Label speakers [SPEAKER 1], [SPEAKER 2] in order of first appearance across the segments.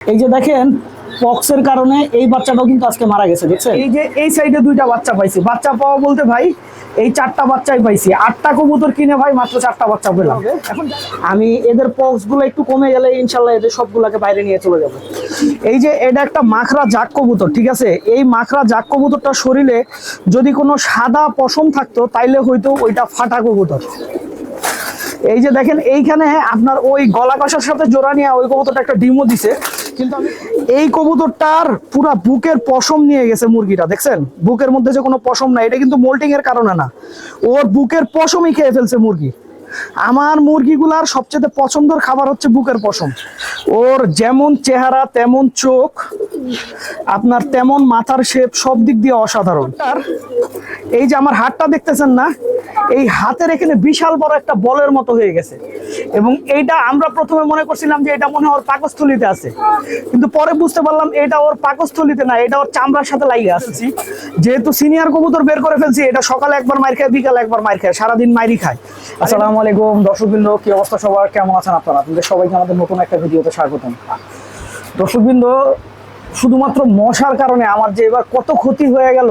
[SPEAKER 1] এই যে দেখেন পক্সের কারণে এই বাচ্চাটাও কিন্তু আজকে মারা গেছে দেখছেন?
[SPEAKER 2] এই যে এই সাইডে দুইটা বাচ্চা পাইছি। বাচ্চা পাওয়া বলতে ভাই এই চারটা বাচ্চাই পাইছি। আটটা কবুতর কিনে ভাই মাত্র চারটা বাচ্চা পেলাম।
[SPEAKER 1] এখন আমি এদের পক্সগুলো একটু কমে গেলে ইনশাল্লাহ এদের সবগুলাকে বাইরে নিয়ে চলে যাব।
[SPEAKER 2] এই যে এটা একটা মাখরা জাক কবুতর ঠিক আছে? এই মাখরা জাক কবুতরটার শরীরে যদি কোনো সাদা পশম থাকতো তাইলে হয়তো ওইটা ফাটা কবুতর। এই যে দেখেন এইখানে আপনার ওই গলা কষার সাথে জোড়া নিয়ে ওই কবুতরটা একটা ডিমও দিছে। কিন্তু এই কবুতরটার পুরা বুকের পশম নিয়ে গেছে মুরগিটা, দেখছেন? বুকের মধ্যে যে কোনো পশম না, এটা কিন্তু মোল্টিং এর কারণে না। ওর বুকের পশমই খেয়ে ফেলছে মুরগি। আমার মুরগিগুলার সবচেয়ে পছন্দের খাবার হচ্ছে বুকের পশম। ওর যেমন চেহারা, তেমন চোখ, আপনার তেমন মাথার শেপ সব দিক দিয়ে অসাধারণ। আর এই যে আমার হাতটা দেখতেছেন না, এই হাতের এখানে বিশাল বড় একটা বলের মতো হয়ে গেছে। এবং এইটা আমরা প্রথমে মনে করছিলাম যে এটা মনে হয় ওর পাকস্থলিতে আছে। কিন্তু পরে বুঝতে পারলাম এটা ওর পাকস্থলিতে না, এটা ওর চামড়ার সাথে লাগিয়ে আসছি যেহেতু সিনিয়র কবুতর বের করে ফেলছি, এটা সকালে একবার মার খায়, বিকালে একবার মার খায়, সারাদিন মাইরি খায়। আসসালামু আলাইকুম দর্শকবৃন্দ, কি অবস্থা সবার? কেমন আছেন আপনারা? আপনাদের সবাইকে আমাদের নতুন একটা ভিডিওতে স্বাগতম। দর্শকবৃন্দ, শুধুমাত্র মশার কারণে আমার যে এবার কত ক্ষতি হয়ে গেল,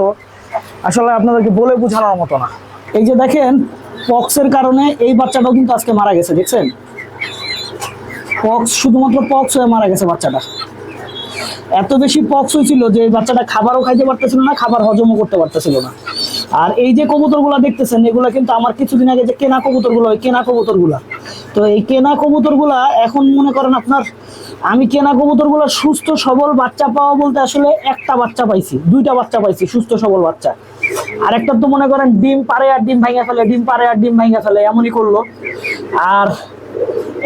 [SPEAKER 2] আসলে আপনাদেরকে বলে বোঝানোর মতো না।
[SPEAKER 1] এই যে দেখেন, পক্সের কারণে এই বাচ্চাটাও কিন্তু আজকে মারা গেছে, দেখছেন? পক্স, শুধুমাত্র পক্স হয়ে মারা গেছে বাচ্চাটা। এত বেশি পক্স হয়েছিল যে বাচ্চাটা খাবারও খাইতে পারতেছিল না, খাবার হজমও করতে পারতেছিল না। আর এই যে কবুতরগুলো দেখতেছেন, এগুলো কিন্তু আমার কিছুদিন আগে যে কেনা কবুতরগুলো ওই কেনা কবুতরগুলা। তো এই কেনা কবুতরগুলা এখন মনে করেন আপনার, আমি কেনা কবুতরগুলো সুস্থ, সবল বাচ্চা পাওয়া বলতে আসলে একটা বাচ্চা পাইছি, দুইটা বাচ্চা পাইছি, সুস্থ, সবল বাচ্চা। আর একটা তো মনে করেন ডিম পারে আর ডিম ভাঙা ফেলে, ডিম পারে আর ডিম ভাঙা ফেলে, এমনই করল। আর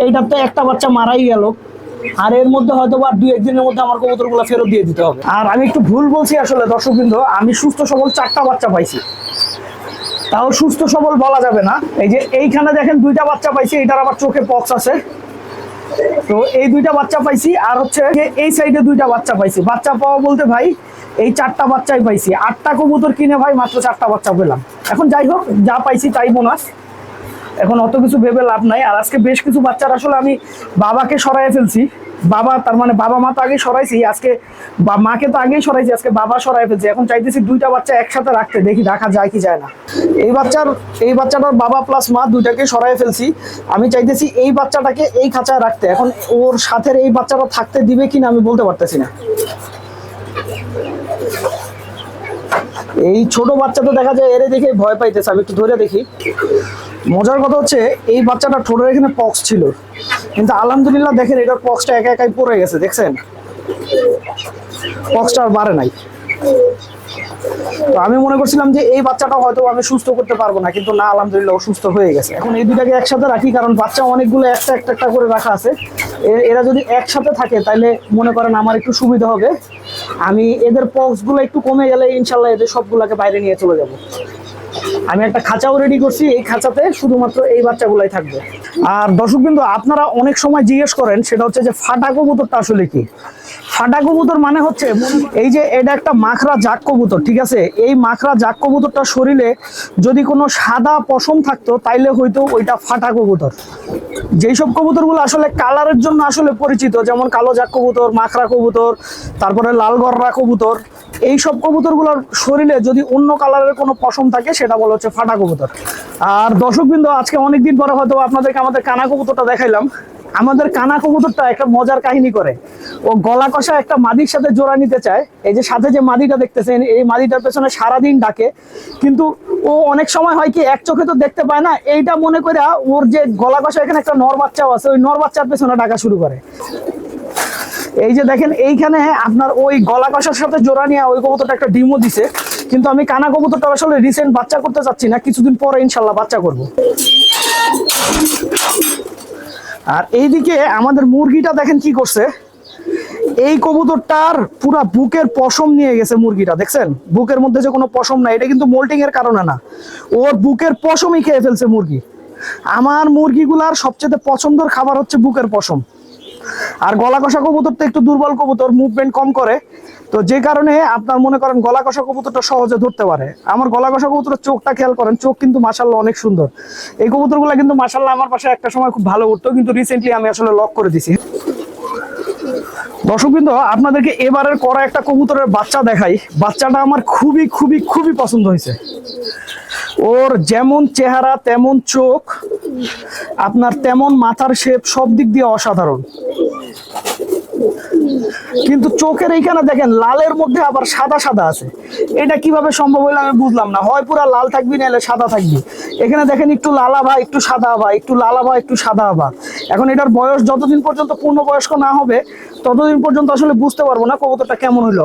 [SPEAKER 1] এইটার তো একটা বাচ্চা মারাই গেল। আর এর মধ্যে হয়তো বা দুই একদিনের মধ্যে আমার কবুতরগুলো ফেরত দিয়ে দিতে হবে।
[SPEAKER 2] আর আমি একটু ভুল বলছি আসলে, দর্শকবৃন্দ, আমি সুস্থ সবল চারটা বাচ্চা পাইছি। তাও সুস্থ সবল বলা যাবে না। এই যে এইখানে দেখেন দুইটা বাচ্চা পাইছি, এটার আবার চোখে পক্স আছে। তো এই দুইটা বাচ্চা পাইছি, আর হচ্ছে এই সাইডে দুইটা বাচ্চা পাইছি। বাচ্চা পাওয়া বলতে ভাই, এই চারটা বাচ্চাই পাইছি। আটটা কবুতর কিনে ভাই মাত্র চারটা বাচ্চা পেলাম। এখন যাই হোক, যা পাইছি তাই বোনাস। এখন অত কিছু ভেবে লাভ নাই। আর আজকে বেশ কিছু বাচ্চার আসলে আমি বাবাকে সরাই ফেলছি। বাবা, তার মানে বাবা, মা তো আগেই সরাইছি। আজকে বা, মাকে তো আগেই সরাইছি, আজকে বাবা সরাই ফেলছি। এখন চাইতেছি দুইটা বাচ্চা একসাথে রাখতে, দেখি রাখা যায় কি যায় না। এই বাচ্চার, এই বাচ্চাটার বাবা প্লাস মা দুইটাকে সরাই ফেলছি। আমি চাইতেছি এই বাচ্চাটাকে এই খাঁচায় রাখতে। এখন ওর সাথে এই বাচ্চাটা থাকতে দিবে কিনা আমি বলতে পারতেছি না। এই ছোট বাচ্চা তো দেখা যায়, এরে দেখে ভয় পাইতেছে। আমি একটু ধরে দেখি। মজার কথা হচ্ছে, এই বাচ্চাটা ঠোঁটের এখানে পক্স ছিল। কিন্তু আলহামদুলিল্লাহ দেখেন, এটার পক্সটা একা একাই পড়ে গেছে, দেখছেন? পক্সটা আর বাড়ে নাই। তো আমি মনে করছিলাম যে এই বাচ্চাটা হয়তো আমি সুস্থ করতে পারব না, কিন্তু না, আলহামদুলিল্লাহ সুস্থ হয়ে গেছে। এখন এই দুটাকে একসাথে রাখি, কারণ বাচ্চা অনেকগুলো একটা একটা একটা করে রাখা আছে। এরা যদি একসাথে থাকে তাহলে মনে করেন আমার একটু সুবিধা হবে। আমি এদের পক্সগুলো একটু কমে গেলে ইনশাল্লাহ এদের সবগুলোকে বাইরে নিয়ে চলে যাব। আমি একটা খাঁচাও রেডি করছি, এই খাঁচাতে শুধুমাত্র এই বাচ্চাগুলাই থাকবে। আর দর্শক বিন্দু আপনারা অনেক সময় জিজ্ঞেস করেন, সেটা হচ্ছে যে ফাটা কবুতরটা আসলে কি? ফাটা কবুতর মানে হচ্ছে এই যে এটা একটা মাখরা জাক কবুতর, ঠিক আছে? এই মাখরা জাক কবুতরটা শরীরে যদি কোনো সাদা পশম থাকতো, তাইলে হয়তো ওইটা ফাটা কবুতর। যেই সব কবুতরগুলো আসলে কালারের জন্য আসলে পরিচিত, যেমন কালো জাক কবুতর, মাখরা কবুতর, তারপরে লাল কবুতর এই সব কবুতরগুলোর শরীরে যদি অন্য কালারের কোনো পশম থাকে, সেটা বলা হচ্ছে ফাটা কবুতর। আর দর্শকবৃন্দ, আজকে অনেকদিন পরে হয়তো আপনাদেরকে আমাদের কানা কবুতরটা দেখাইলাম। আমাদের কানা কবুতরটা একটা মজার কাহিনী করে। ও গলা কষা একটা মাদির সাথে জোড়া নিতে চায়। এই যে সাথে যে মাদিটা দেখতেছেন, এই মাদিটার পেছনে সারাদিন ডাকে। কিন্তু ও অনেক সময় হয় কি, এক চোখে তো দেখতে পায় না। এইটা মনে করে ওর যে গলা কষা এখানে একটা নর বাচ্চাও আছে, ওই নর বাচ্চার পেছনে ডাকা শুরু করে। এই যে দেখেন, এইখানে আপনার ওই গলা কষার সাথে জোড়া নিয়ে ওই কবুতরটা একটা ডিমও দিছে। কিন্তু আমি কানা কবুতরটা আসলে রিসেন্ট বাচ্চা করতে চাচ্ছি না, কিছুদিন পরে ইনশাল্লাহ বাচ্চা করব। আর এইদিকে আমাদের মুরগিটা দেখেন কি করছে। এই কবুতরটার পুরা বুকের পশম নিয়ে গেছে মুরগিটা, দেখছেন? বুকের মধ্যে যে কোনো পশম নাই এটা কিন্তু মোল্টিং এর কারণে না। ওর বুকের পশমই খেয়ে ফেলছে মুরগি। আমার মুরগিগুলার সবচেয়ে পছন্দের খাবার হচ্ছে বুকের পশম। আর গলা কষা কবুতর তো একটু দুর্বল কবুতর মুভমেন্ট কম করে। তো যে কারণে আপনার মনে করেন গলা কষা কবুতরটা সহজে ধরতে পারে। আমার গলা কষা কবুতরের চোখটা খেয়াল করেন, চোখ কিন্তু মাসাল্লাহ অনেক সুন্দর। এই কবুতরগুলো কিন্তু মাসাল্লাহ আমার পাশে একটা সময় খুব ভালো উঠতো, কিন্তু রিসেন্টলি আমি আসলে লক করে দিছি। দর্শকবৃন্দ, আপনাদেরকে এবারের করা একটা কবুতরের বাচ্চা দেখাই। বাচ্চাটা আমার খুবই খুবই খুবই পছন্দ হয়েছে। ওর যেমন চেহারা, তেমন চোখ, আপনার তেমন মাথার শেপ সব দিক দিয়ে অসাধারণ। কিন্তু চোখের এইখানে দেখেন, লালের মধ্যে আবার সাদা সাদা আছে। এটা কীভাবে সম্ভব হলো আমি বুঝলাম না। হয় পুরা লাল থাকবি নাহলে সাদা থাকবি। এখানে দেখেন একটু লালা বা একটু সাদা বা একটু লালা বা একটু সাদা বা এখন এটার বয়স যতদিন পর্যন্ত পূর্ণ বয়স্ক না হবে, ততদিন পর্যন্ত আসলে বুঝতে পারব না কবুতরটা কেমন হইল।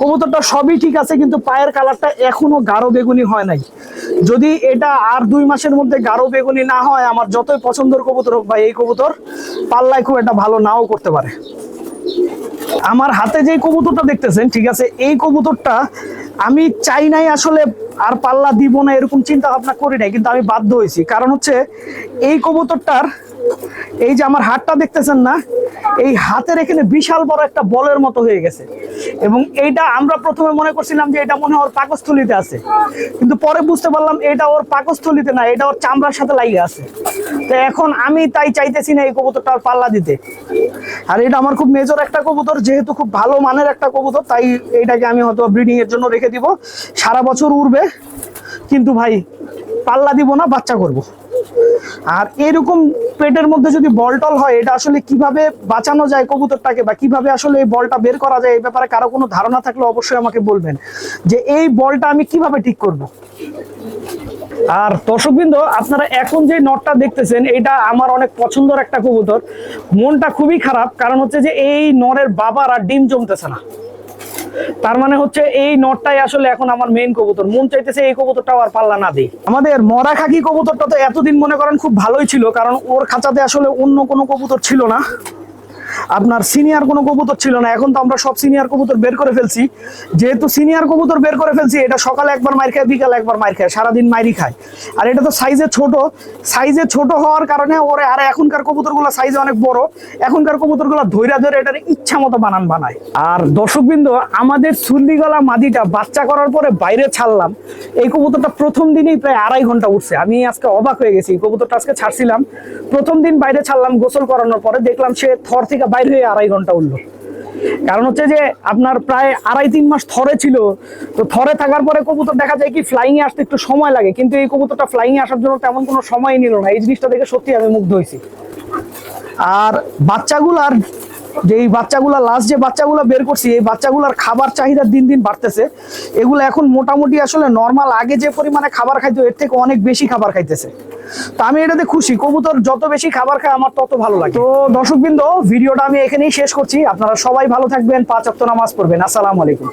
[SPEAKER 2] কবুতরটা সবই ঠিক আছে, কিন্তু পায়ের কালারটা এখনও গাঢ় বেগুনি হয় নাই। যদি এটা আর দুই মাসের মধ্যে গাঢ় বেগুনি না হয়, আমার যতই পছন্দের কবুতর হোক বা এই কবুতর, পাল্লায় খুব একটা ভালো নাও করতে পারে। আমার হাতে যে কবুতরটা দেখতেছেন, ঠিক আছে, এই কবুতরটা আমি চাই নাই আসলে আর পাল্লা দিব না, এরকম চিন্তা ভাবনা করি নাই, কিন্তু আমি বাধ্য হয়েছি। কারণ হচ্ছে, এই কবুতরটার এই যে আমার হাতটা দেখতেছেন না, এই হাতের এখানে বিশাল বড় একটা বলের মতো হয়ে গেছে। এবং এইটা আমরা প্রথমে মনে করছিলাম যে এটা মনে হয় ওর পাকস্থলিতে আছে। কিন্তু পরে বুঝতে পারলাম এটা ওর পাকস্থলিতে না, এটা ওর চামড়ার সাথে লাগিয়ে আছে। তো এখন আমি তাই চাইতেছি না এই কবুতরটা আর পাল্লা দিতে। আর এটা আমার খুব মেজর একটা কবুতর, যেহেতু খুব ভালো মানের একটা কবুতর, তাই এটাকে আমি হয়তো ব্রিডিং এর জন্য রেখে দিব। সারা বছর উড়বে, কিন্তু ভাই পাল্লা দিব না, বাচ্চা করব। আর এরকম পেটের মধ্যে যদি বল টল হয়, এটা আসলে কীভাবে বাঁচানো যায় কবুতরটাকে বা কীভাবে আসলে এই বলটা বের করা যায়, এই ব্যাপারে কারও কোনো ধারণা থাকলে অবশ্যই আমাকে বলবেন। যে এই বলটা আমি কীভাবে ঠিক করব? আর দর্শকবৃন্দ, আপনারা এখন যে নটটা দেখতেছেন, এটা আমার অনেক পছন্দের একটা কবুতর। মনটা খুবই খারাপ, কারণ হচ্ছে যে এই নরের বাবার আর ডিম জমতেছে না। তার মানে হচ্ছে এই নটটাই আসলে এখন আমার মেইন কবুতর। মন চাইতেছে এই কবুতরটাও আর পাল্লা না দিই। আমাদের মরা খাকি কবুতরটা তো এতদিন মনে করেন খুব ভালোই ছিল, কারণ ওর খাঁচাতে আসলে অন্য কোনো কবুতর ছিল না। আপনার সিনিয়র কোনো কবুতর ছিল না, এখন তো আমরা সব সিনিয়র কবুতর বের করে ফেলছি। যেহেতু সিনিয়র কবুতর বের করে ফেলছি, এটা সকালে একবার মার খায়, বিকালে একবার মার খায়, সারাদিন মাইরি খায়। আর এটা তো সাইজে ছোট সাইজে ছোট হওয়ার কারণে ওরে, আর এখনকার কবুতরগুলো সাইজে অনেক বড়, এখনকার কবুতরগুলো ধৈরা ধরে এটার ইচ্ছা মতো বানান বানায়। আর দর্শকবৃন্দ, আমাদের সুল্লিগলা মাদিটা বাচ্চা করার পরে বাইরে ছাড়লাম। এই কবুতরটা প্রথম দিনেই প্রায় আড়াই ঘণ্টা উঠছে। আমি আজকে অবাক হয়ে গেছি কবুতরটা আজকে ছাড়ছিলাম। প্রথম দিন বাইরে ছাড়লাম গোসল করানোর পরে, দেখলাম সে থর থেকে বাইরে হয়ে আড়াই ঘণ্টা উঠল। কারণ হচ্ছে যে আপনার প্রায় আড়াই তিন মাস থরে ছিল, তো থরে থাকার পরে কবুতর দেখা যায় কি ফ্লাইং এ আসতে একটু সময় লাগে, কিন্তু এই কবুতরটা ফ্লাইং এ আসার জন্য তেমন কোনো সময় নিল না। এই জিনিসটা দেখে সত্যি আমি মুগ্ধ হয়েছি। আর বাচ্চাগুলার যে এই বাচ্চাগুলা লাস্ট যে বাচ্চাগুলো বের করছি, এই বাচ্চাগুলার খাবার চাহিদা দিন দিন বাড়তেছে। এগুলো এখন মোটামুটি আসলে নর্মাল আগে যে পরিমাণে খাবার খাইতো, এর থেকে অনেক বেশি খাবার খাইতেছে। তো আমি এটাতে খুশি। কবুতর যত বেশি খাবার খায়, আমার তত ভালো লাগে। তো দর্শকবৃন্দ, ভিডিওটা আমি এখানেই শেষ করছি। আপনারা সবাই ভালো থাকবেন। পাঁচ অক্ট নামাজ পড়বেন। আসসালামু আলাইকুম।